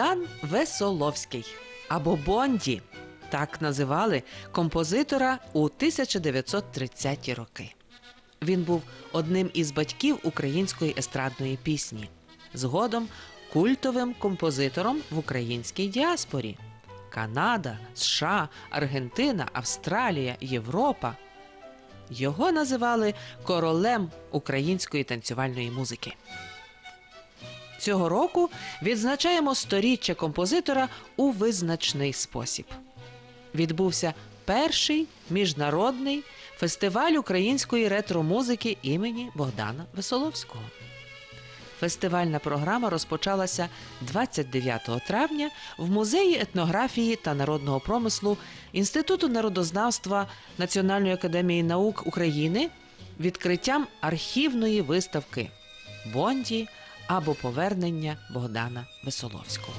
Богдан Весоловський або Бонді. Так називали композитора у 1930-ті роки. Він був одним із батьків української естрадної пісні, згодом культовим композитором в українській діаспорі. Канада, США, Аргентина, Австралія, Європа. Його називали королем української танцювальної музики. Цього року відзначаємо сторіччя композитора у визначний спосіб. Відбувся перший міжнародний фестиваль української ретро-музики імені Богдана Весоловського. Фестивальна програма розпочалася 29 травня в музеї етнографії та народного промислу Інституту народознавства Національної академії наук України відкриттям архівної виставки Бонді або повернення Богдана Весоловського.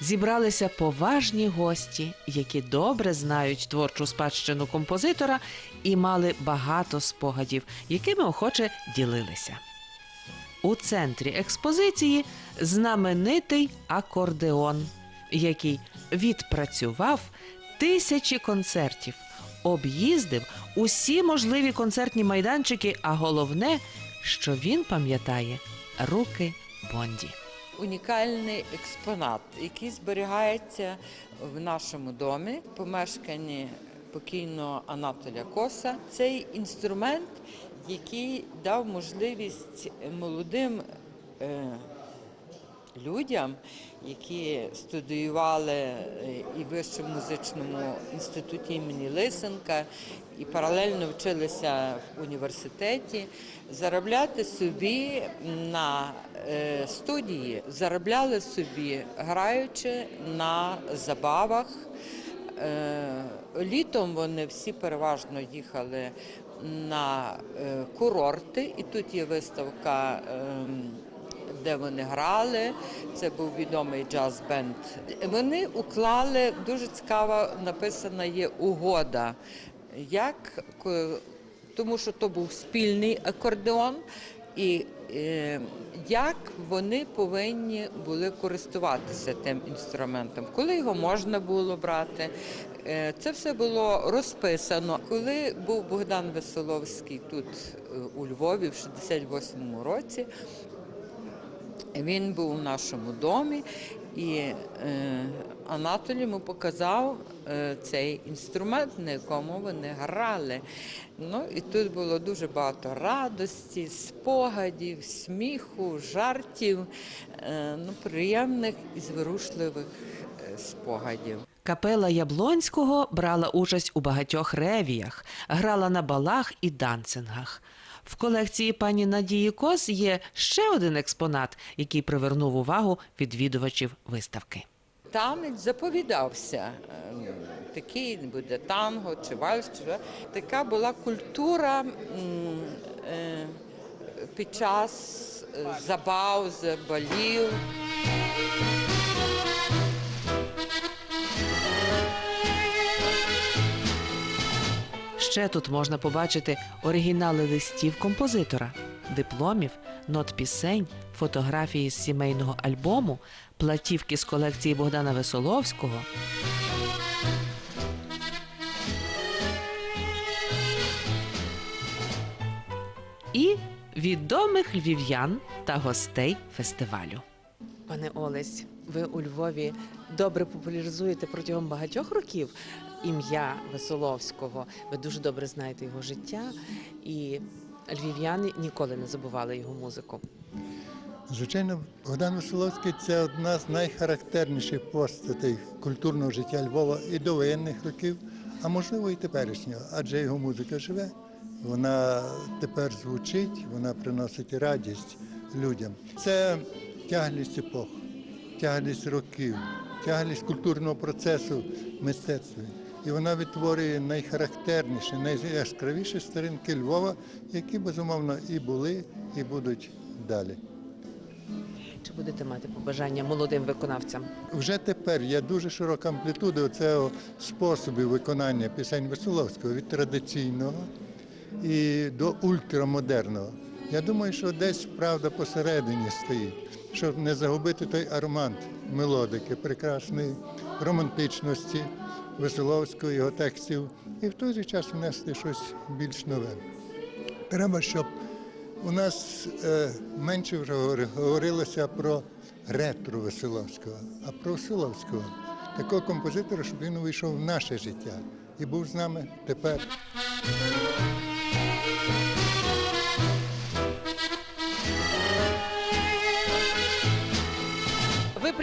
Зібралися поважні гості, які добре знають творчу спадщину композитора і мали багато спогадів, якими охоче ділилися. У центрі експозиції знаменитий акордеон, який відпрацював тисячі концертів, об'їздив усі можливі концертні майданчики, а головне, що він пам'ятає руки Бонді. унікальний експонат, який зберігається в нашому домі, помешканні покійного Анатолія Коса. Цей інструмент, який дав можливість молодим е, людям, які студіювали е, і в вищому музичному інституті імені Лисенка, і паралельно вчилися в університеті, заробляти собі на е, студії, заробляли собі, граючи на забавах. Е, Літом вони всі переважно їхали на курорти, і тут є виставка, ем, де вони грали. Це був відомий джаз-бенд. Вони уклали дуже цікаво написана є угода, як тому що то був спільний акордеон. І е, як вони повинні були користуватися тим інструментом, коли його можна було брати. Е, Це все було розписано. Коли був Богдан Веселовський тут е, у Львові в 68-му році, він був у нашому домі, і е, Анатолій йому показав е, цей інструмент, на якому вони грали. Ну і тут було дуже багато радості, спогадів, сміху, жартів, е, ну, приємних і зворушливих спогадів. Капела Яблонського брала участь у багатьох ревіях, грала на балах і дансингах. В колекції пані Надії Кос є ще один експонат, який привернув увагу відвідувачів виставки. Танець заповідався. Е, Такий буде танго чи вальс. Чи... Така була культура е, під час е, забав, балів. Ще тут можна побачити оригінали листів композитора, дипломів, нот пісень, фотографії з сімейного альбому, платівки з колекції Богдана Весоловського. І відомих львів'ян та гостей фестивалю. Пане Олесь, ви у Львові добре популяризуєте протягом багатьох років ім'я Весоловського. Ви дуже добре знаєте його життя, і львів'яни ніколи не забували його музику. Звичайно, Богдан Василовський це одна з найхарактерніших постатей культурного життя Львова і довоєнних років, а можливо і теперішнього, адже його музика живе. Вона тепер звучить, вона приносить радість людям. Це тяглість епох, тяглість років, тяглість культурного процесу в мистецтві. І вона відтворює найхарактерніші, найяскравіші сторінки Львова, які безумовно і були, і будуть далі. Чи будете мати побажання молодим виконавцям? Вже тепер є дуже широка амплітуда цього способів виконання пісень Веселовського від традиційного і до ультрамодерного. Я думаю, що десь правда посередині стоїть, щоб не загубити той аромат мелодики, прекрасної романтичності Веселовського, його текстів, і в той же час внести щось більш нове. Треба, щоб у нас е, менше вже говорилося про ретро Веселовського, а про Веселовського. Такого композитора, щоб він увійшов в наше життя і був з нами тепер.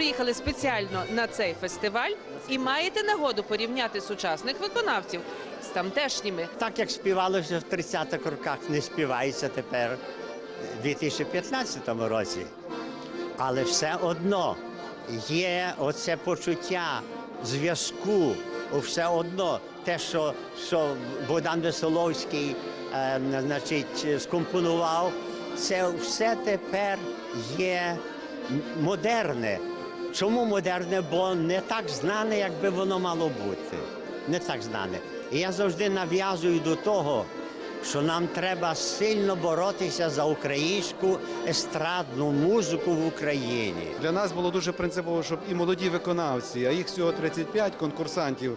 Приїхали спеціально на цей фестиваль і маєте нагоду порівняти сучасних виконавців з тамтешніми. Так як співалося в 30-х роках, не співається тепер у 2015 році. Але все одно є оце почуття зв'язку, все одно те, що, що Богдан Веселовський е, значить, скомпонував, це все тепер є модерне. Чому модерне? Бо не так знане, як би воно мало бути. Не так знане. І я завжди нав'язую до того, що нам треба сильно боротися за українську естрадну музику в Україні. Для нас було дуже принципово, щоб і молоді виконавці, а їх всього 35 конкурсантів,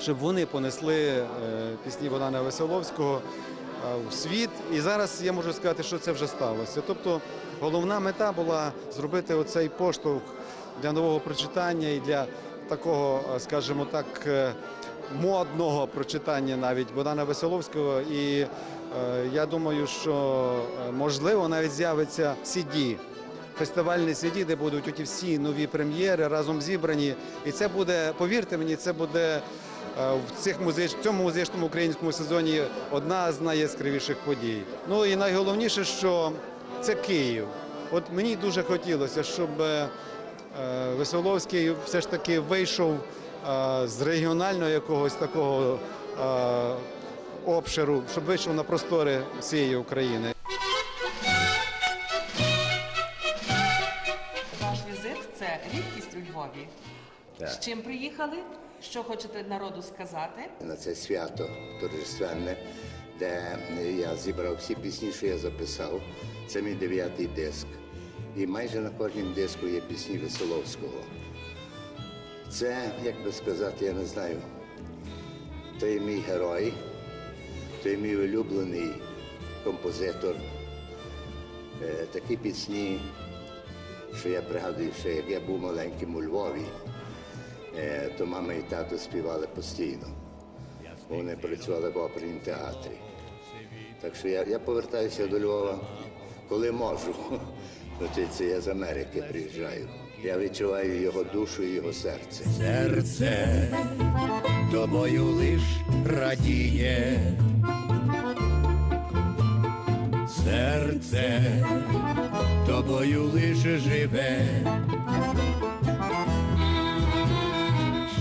щоб вони понесли е, пісні Богдана Веселовського е, в світ. І зараз я можу сказати, що це вже сталося. Тобто головна мета була зробити оцей поштовх для нового прочитання і для такого, е, скажімо так, е, модного прочитання навіть Богдана Веселовського. І е, я думаю, що можливо навіть з'явиться CD, фестивальний CD, де будуть оті всі нові прем'єри разом зібрані. І це буде, повірте мені, це буде в цих музич... в цьому музичному українському сезоні одна з найяскравіших подій. Ну і найголовніше, що це Київ. От мені дуже хотілося, щоб Веселовський все ж таки вийшов е, з регіонального якогось такого е, обширу, щоб вийшов на простори всієї України. Ваш візит це рідкість у Львові. Так. З чим приїхали? Що хочете народу сказати? на це свято торжественне, де я зібрав всі пісні, що я записав. Це мій дев'ятий диск. І майже на кожному диску є пісні Веселовського. Це, як би сказати, я не знаю. То є мій герой, то є мій улюблений композитор. Е, Такі пісні, що я пригадую, що як я був маленьким у Львові, е, то мама і тато співали постійно. Вони працювали в оперному театрі. Так що я, я повертаюся до Львова, коли можу. Це я з Америки приїжджаю. Я відчуваю його душу і його серце. серце тобою лиш радіє, серце тобою лиш живе,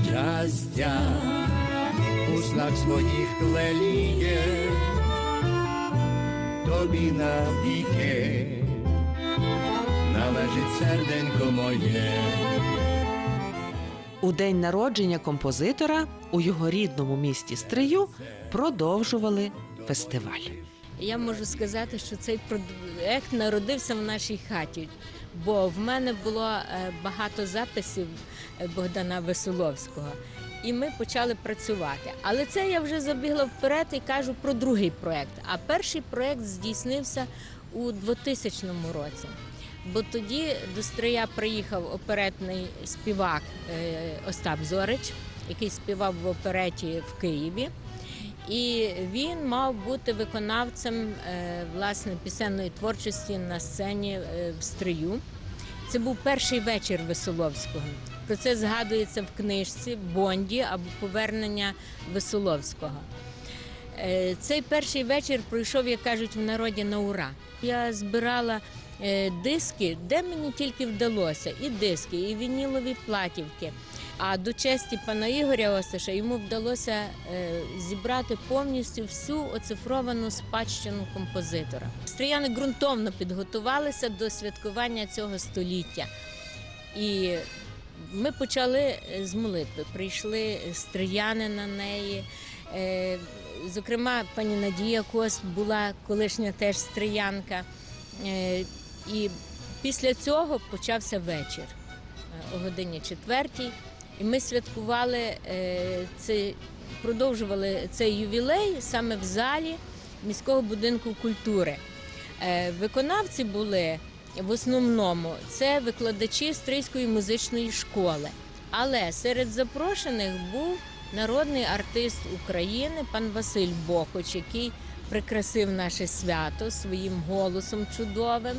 щастя у снах своїх леліє, тобі навіки належить серденько моє. У день народження композитора у його рідному місті Стрию продовжували фестиваль. Я можу сказати, що цей проект народився в нашій хаті, бо в мене було е, багато записів е, Богдана Веселовського. І ми почали працювати. Але це я вже забігла вперед і кажу про другий проект. А перший проект здійснився у 2000 році. Бо тоді до Стрия приїхав оперетний співак е, Остап Зорич, який співав в опереті в Києві. І він мав бути виконавцем е, власне пісенної творчості на сцені е, в Стрию. Це був перший вечір Веселовського. Про це згадується в книжці Бонді або Повернення Веселовського. Е, Цей перший вечір пройшов, як кажуть в народі, на ура. Я збирала диски, де мені тільки вдалося, і диски, і вінілові платівки. А до честі пана Ігоря Осташа йому вдалося е, зібрати повністю всю оцифровану спадщину композитора. Стріяни ґрунтовно підготувалися до святкування цього століття. І ми почали е, з молитви. Прийшли стріяни на неї. Е, Зокрема, пані Надія Кос була колишня теж стріянка. І після цього почався вечір е, о годині четвертій. І ми святкували е, це, продовжували цей ювілей саме в залі міського будинку культури. Е, Виконавці були в основному це викладачі Стрийської музичної школи. Але серед запрошених був народний артист України пан Василь Бохоч, який прикрасив наше свято своїм голосом чудовим.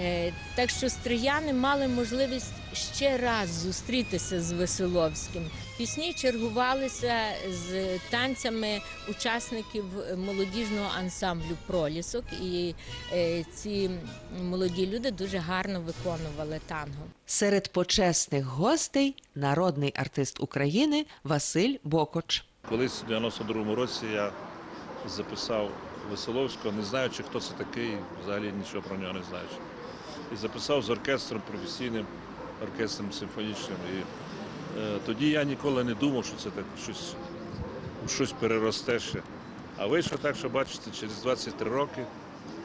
Е, Так що стрияни мали можливість ще раз зустрітися з Веселовським. Пісні чергувалися з танцями учасників молодіжного ансамблю Пролісок, і е, ці молоді люди дуже гарно виконували танго. Серед почесних гостей народний артист України Василь Бокоч. Колись у 92-му році я записав Веселовського, не знаючи, хто це такий, взагалі нічого про нього не знаючи. І записав з оркестром професійним, оркестром симфонічним. І е, тоді я ніколи не думав, що це так щось, щось переросте ще. А вийшло так, що бачите, через 23 роки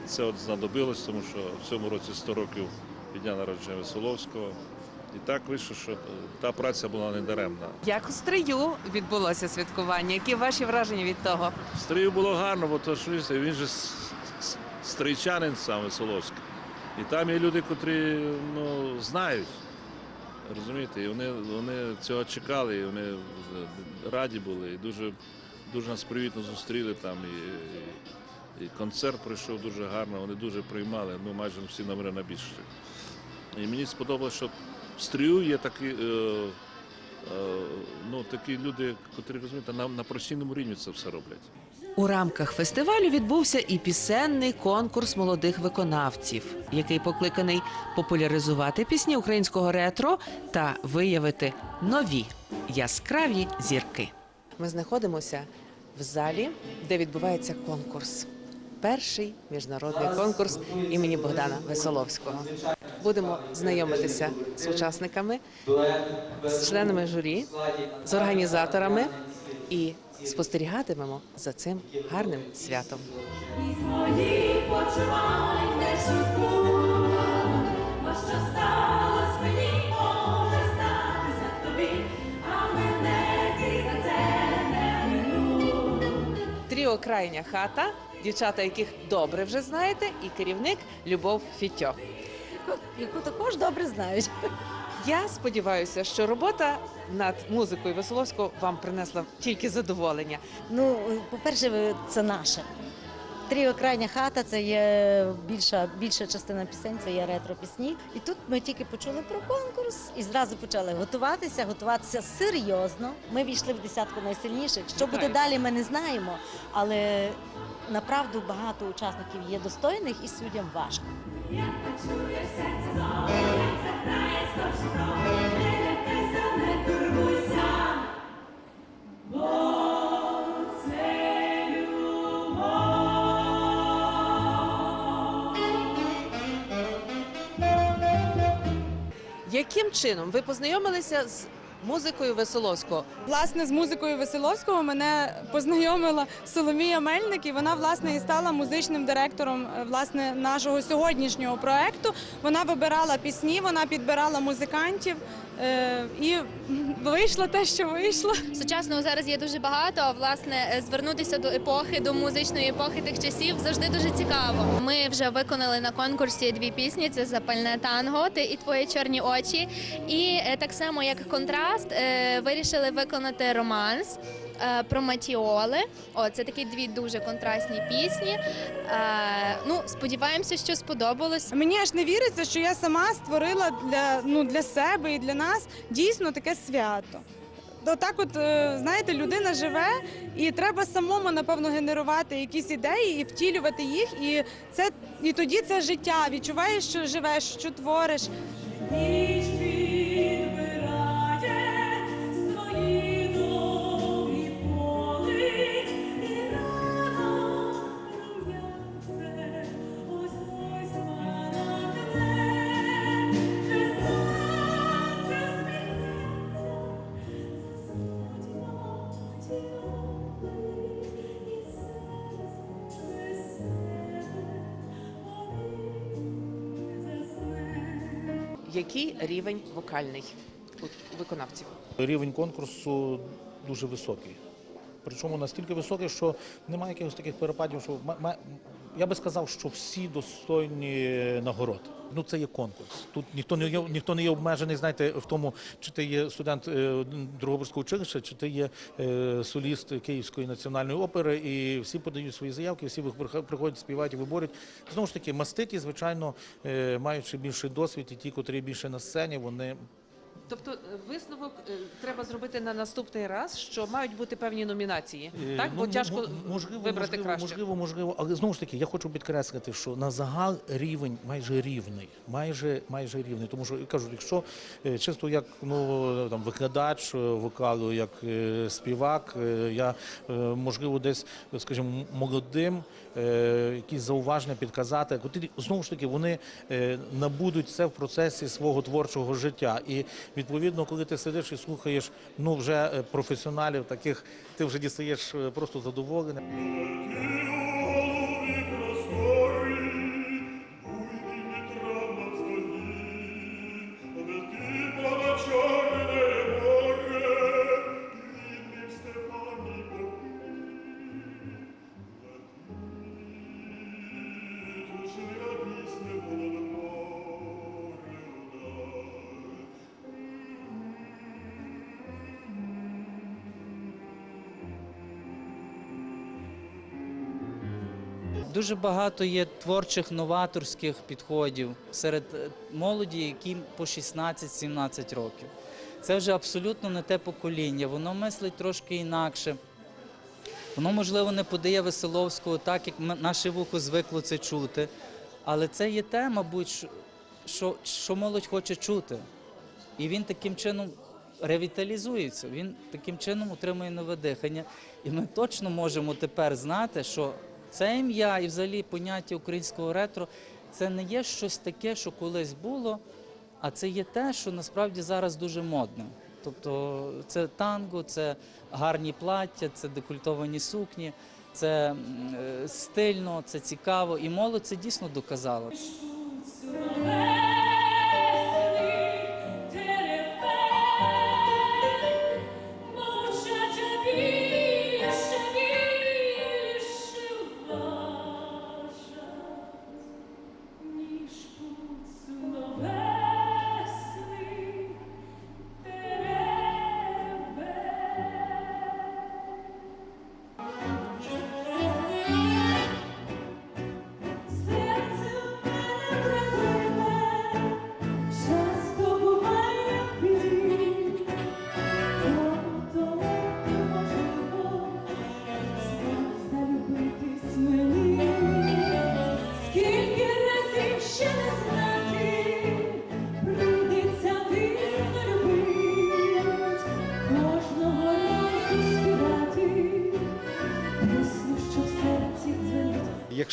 це от знадобилось, тому що в цьому році 100 років від дня народження Веселовського. І так вийшло, що та праця була недаремна. Як у стрию відбулося святкування? Які ваші враження від того? В Стрию було гарно, бо то що він, же стрийчанин сам Веселовський. І там є люди, котрі ну, знають. Розумієте, і вони, вони цього чекали, і вони раді були. І дуже, дуже нас привітно зустріли там. І, і, і концерт пройшов дуже гарно, вони дуже приймали, ну майже всі номери на більше. І мені сподобалося, що в стрію є такі, е, е, ну, такі люди, котрі розумієте, на, на професійному рівні це все роблять. У рамках фестивалю відбувся і пісенний конкурс молодих виконавців, який покликаний популяризувати пісні українського ретро та виявити нові яскраві зірки. Ми знаходимося в залі, де відбувається конкурс. Перший міжнародний конкурс імені Богдана Весоловського. Будемо знайомитися з учасниками, з членами журі, з організаторами і спостерігатимемо за цим гарним святом. Тріо крайня хата, дівчата, яких добре вже знаєте, і керівник Любов Фітьо. Яку також добре знають. Я сподіваюся, що робота над музикою Веселовського вам принесла тільки задоволення. Ну, по-перше, це наше. Тріо крайня хата це є більша, більша частина пісень, це є ретро-пісні. І тут ми тільки почули про конкурс і зразу почали готуватися, готуватися серйозно. Ми війшли в десятку найсильніших. Що буде далі, ми не знаємо. Але направду багато учасників є достойних і суддям важко. Як почуєш серце знову, як заграє скорше кров, не лякайся, не турбуйся. Яким чином? Ви познайомилися з музикою Веселовського? Власне, з музикою Веселовського мене познайомила Соломія Мельник, і вона власне і стала музичним директором е, власне нашого сьогоднішнього проекту. Вона вибирала пісні, вона підбирала музикантів. Е, І вийшло те, що вийшло. Сучасного зараз є дуже багато. а власне е, звернутися до епохи, до музичної епохи тих часів завжди дуже цікаво. Ми вже виконали на конкурсі дві пісні: це запальне танго ти і твої чорні очі. І е, так само, як контраст, вирішили виконати романс. Е, Про матіоли, о, це такі дві дуже контрастні пісні. Е, ну, сподіваємося, що сподобалось. Мені аж не віриться, що я сама створила для, ну, для себе і для нас дійсно таке свято. Отак, от е, знаєте, людина живе, і треба самому напевно генерувати якісь ідеї і втілювати їх. І це і тоді це життя. Відчуваєш, що живеш, що твориш. Який рівень вокальний у виконавців? Рівень конкурсу дуже високий. Причому настільки високий, що немає якихось таких перепадів, що я би сказав, що всі достойні нагород. Ну це є конкурс. Тут ніхто не ніхто не є обмежений, знаєте, в тому, чи ти є студент е, Другоборського училища, чи ти є е, соліст Київської національної опери, і всі подають свої заявки, всі прих- приходять, співають і виборють. Знову ж таки, маститі, звичайно, е, маючи більший досвід, і ті, котрі більше на сцені, вони Тобто е, висновок е, треба зробити на наступний раз, що мають бути певні номінації, Е, так? Бо ну, тяжко м- вибрати можливо, краще. Можливо, можливо, але знову ж таки, я хочу підкреслити, що на загал рівень майже рівний, майже майже рівний. Тому що я кажу, якщо е, чисто як ну там викладач е, вокалу, як е, співак, е, я е, можливо десь, скажімо, м- молодим е, якісь зауваження підказати. Котрі знову ж таки вони е, набудуть це в процесі свого творчого життя. І відповідно, коли ти сидиш і слухаєш ну вже е, професіоналів, таких ти вже дістаєш е, просто задоволення. Дуже багато є творчих новаторських підходів серед е, молоді, яким по 16-17 років. Це вже абсолютно не те покоління, воно мислить трошки інакше. Воно, можливо, не подає Веселовського так, як наше вухо звикло це чути. Але це є те, мабуть, що, що молодь хоче чути. І він таким чином ревіталізується, він таким чином отримує нове дихання. І ми точно можемо тепер знати, що це ім'я і взагалі поняття українського ретро це не є щось таке, що колись було, а це є те, що насправді зараз дуже модне. Тобто це танго, це гарні плаття, це декультовані сукні, це е, стильно, це цікаво. І молодь це дійсно доказала.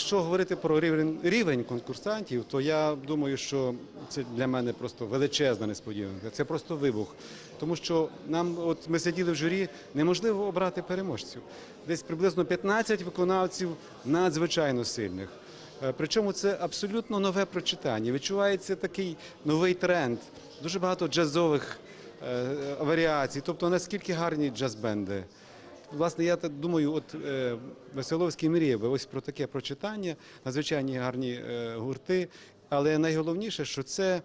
Якщо говорити про рівень, рівень конкурсантів, то я думаю, що це для мене просто величезна несподіванка. Це просто вибух. Тому що нам, от ми сиділи в журі, неможливо обрати переможців. Десь приблизно 15 виконавців надзвичайно сильних. Е, Причому це абсолютно нове прочитання. Відчувається такий новий тренд. Дуже багато джазових е, варіацій. Тобто наскільки гарні джаз-бенди. Власне, я так думаю, от е, Веселовський мріяв ось про таке прочитання, надзвичайні гарні е, гурти. Але найголовніше, що це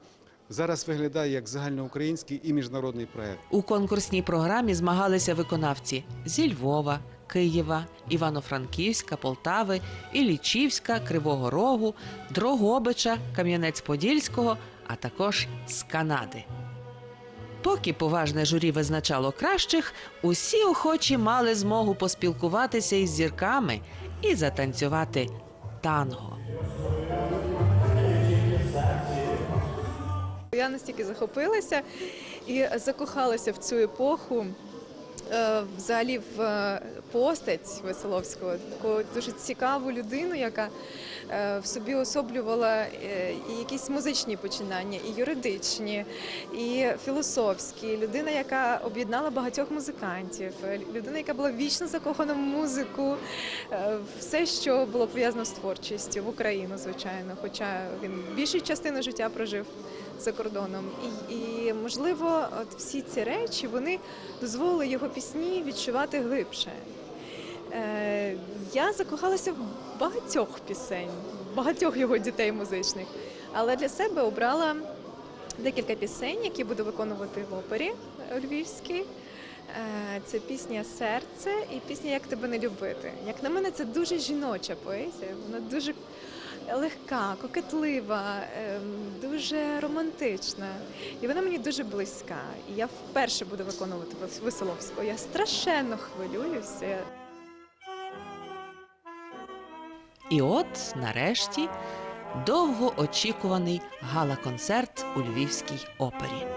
зараз виглядає як загальноукраїнський і міжнародний проект. У конкурсній програмі змагалися виконавці зі Львова, Києва, Івано-Франківська, Полтави, Іллічівська, Кривого Рогу, Дрогобича, Кам'янець-Подільського, а також з Канади. Поки поважне журі визначало кращих, усі охочі мали змогу поспілкуватися із зірками і затанцювати танго. Я настільки захопилася і закохалася в цю епоху. е, Взагалі в е, постать Веселовського, таку дуже цікаву людину, яка в собі особлювала е, і якісь музичні починання, і юридичні, і філософські. Людина, яка об'єднала багатьох музикантів, е, людина, яка була вічно закохана в музику, е, все, що було пов'язано з творчістю в Україну, звичайно. Хоча він більшу частину життя прожив за кордоном. І, і можливо, от всі ці речі вони дозволили його пісні відчувати глибше. Е, я закохалася в багатьох пісень, багатьох його дітей музичних, але для себе обрала декілька пісень, які буду виконувати в опері львівській. Е, Це пісня Серце і пісня Як тебе не любити. Як на мене, це дуже жіноча поезія. Вона дуже легка, кокетлива, ем, дуже романтична. І вона мені дуже близька. І я вперше буду виконувати Веселовського. Я страшенно хвилююся. І от, нарешті, довгоочікуваний гала-концерт у Львівській опері.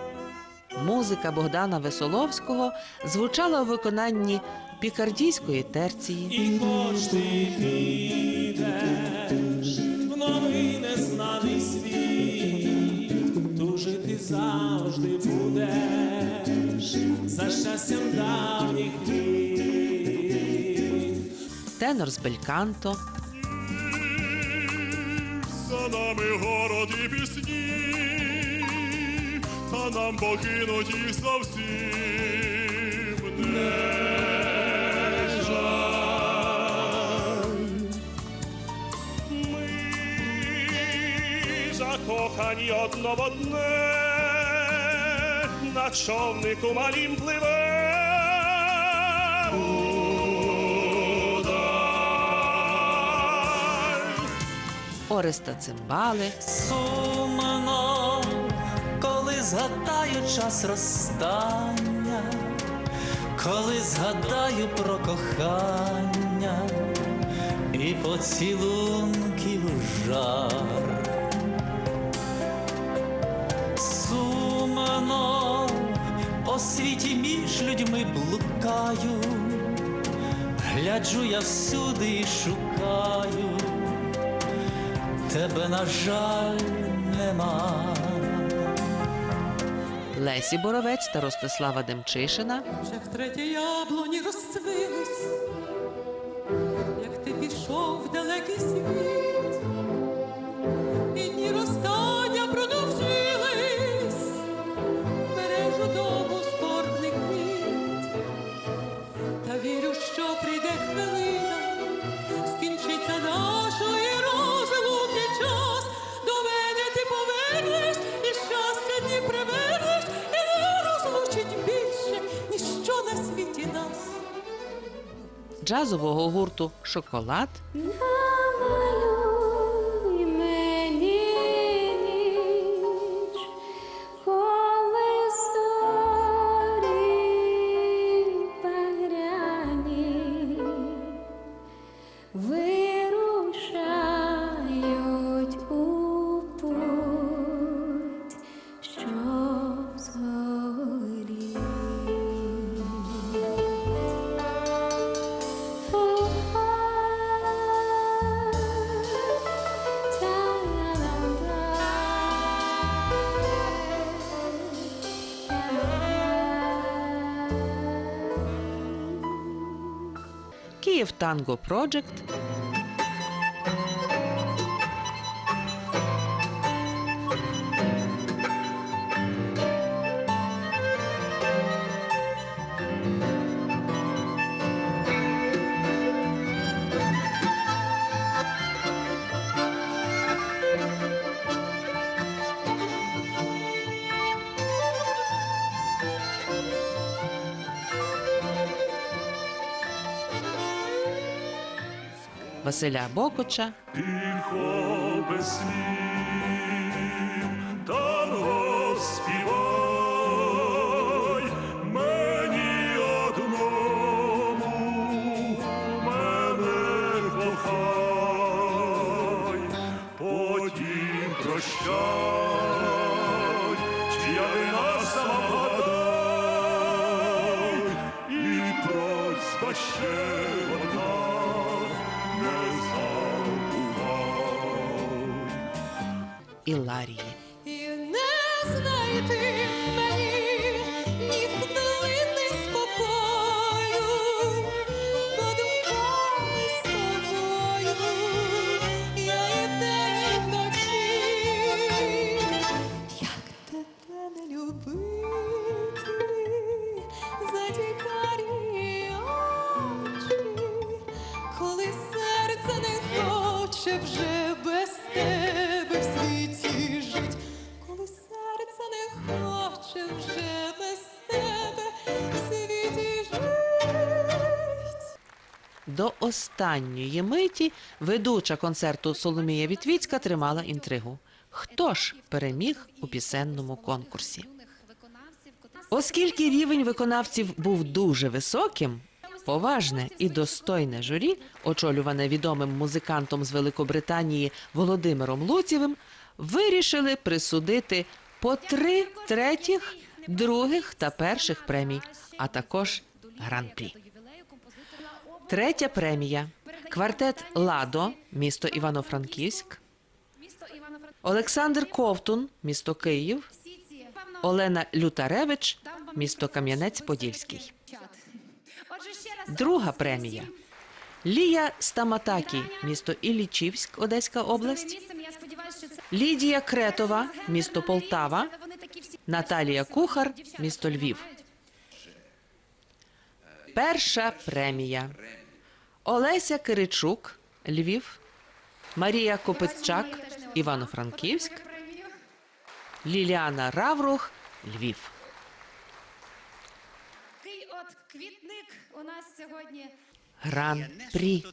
Музика Богдана Весоловського звучала у виконанні пікардійської терції. І хоч ти підеш в новий незнаний світ, тужити завжди будеш за щастям давніх літ. Тенор з бельканто, Нами город і пісні, та нам покинуть їх зовсім не жаль. Ми закохані одно в одне, на човнику малім пливе. Ореста Цимбали, Сумно, коли згадаю час розстання, коли згадаю про кохання і поцілунків жар. Сумно по світі між людьми блукаю, гляджу я всюди і шукаю тебе, на жаль, нема. Лесі Боровець та Ростислава Демчишина, Вже втретє яблуні розцвились, як ти пішов в далекий світ, джазового гурту Шоколад, Київ Танго Проджект, Василя Бокоча, Тихо без слів, останньої миті ведуча концерту Соломія Вітвіцька тримала інтригу. Хто ж переміг у пісенному конкурсі? Оскільки рівень виконавців був дуже високим, поважне і достойне журі, очолюване відомим музикантом з Великобританії Володимиром Луцєвим, вирішили присудити по три третіх, других та перших премій, а також гран-прі. Третя премія. Квартет Ладо, місто Івано-Франківськ. Олександр Ковтун, місто Київ. Олена Лютаревич, місто Кам'янець-Подільський. Друга премія. Лія Стаматакі, місто Іллічівськ, Одеська область. Лідія Кретова, місто Полтава. Наталія Кухар, місто Львів. Перша премія. Олеся Киричук, Львів. Марія Копитчак, Івано-Франківськ. Ліліана Раврух, Львів. Такий от квітник у нас сьогодні. Гран-прі.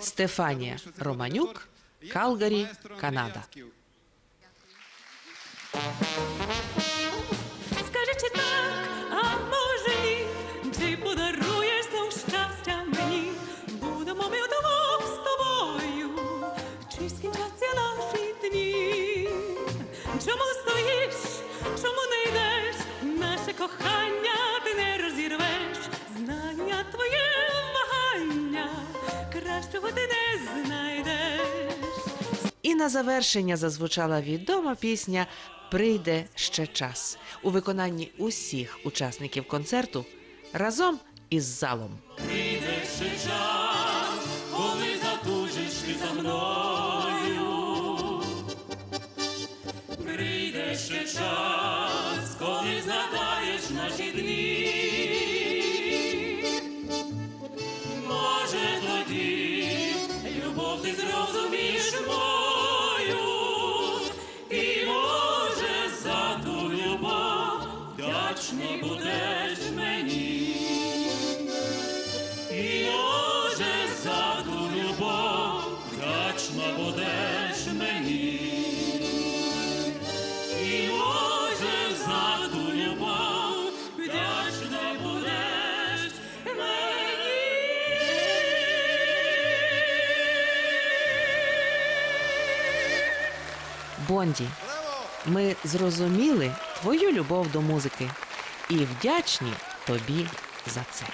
Стефанія Романюк, Калгарі, Канада. Кохання ти не розірвеш. Знання твоє вагання, кращого ти не знайдеш. І на завершення зазвучала відома пісня Прийде ще час у виконанні усіх учасників концерту разом із залом. Бонді, ми зрозуміли твою любов до музики і вдячні тобі за це.